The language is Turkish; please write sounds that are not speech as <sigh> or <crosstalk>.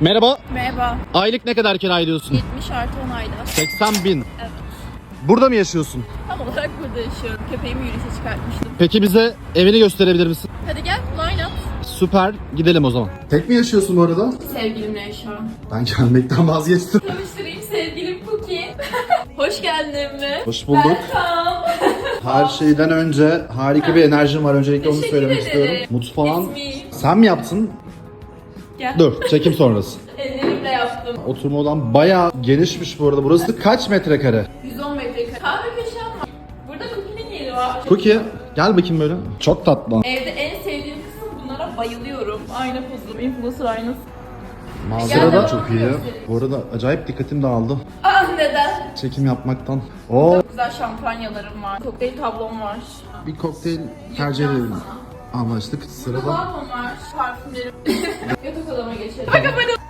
Merhaba. Merhaba. Aylık ne kadar kira ediyorsun? 70 artı 10 ayda. 80 bin. Evet. Burada mı yaşıyorsun? Tam olarak burada yaşıyorum. Köpeğimi yürüyüşe çıkartmıştım. Peki bize evini gösterebilir misin? Hadi gel line up. Süper. Gidelim o zaman. Tek mi yaşıyorsun bu arada? Sevgilimle yaşıyorum. Ben gelmekten vazgeçtim. Tanıştırayım sevgilim Cookie. <laughs> Hoş geldin evime. Hoş bulduk. Welcome. Her <laughs> şeyden önce harika bir enerjim var. Öncelikle onu Teşekkür söylemek ederim. istiyorum. Mutfağın It's me. sen mi yaptın? Gel. Dur, çekim sonrası. <laughs> Ellerimle yaptım. Oturma odam bayağı genişmiş bu arada. Burası kaç metrekare? 110 metrekare. Kahve köşem var. Burada Cookie'nin yeri var. Cookie, gel bakayım böyle. Çok tatlı. Evde en sevdiğim kısım bunlara bayılıyorum. Ayna pozu, influencer aynası. Manzara da çok iyi. Bu arada acayip dikkatim dağıldı. Ah neden? Çekim yapmaktan. Oo, Güzel şampanyalarım var. Kokteyl tablom var. bir kokteyl tercih edelim. Anlaştık. Sırada Lavabom var. Parfümlerim. <laughs> Yatak odama geçelim. Bak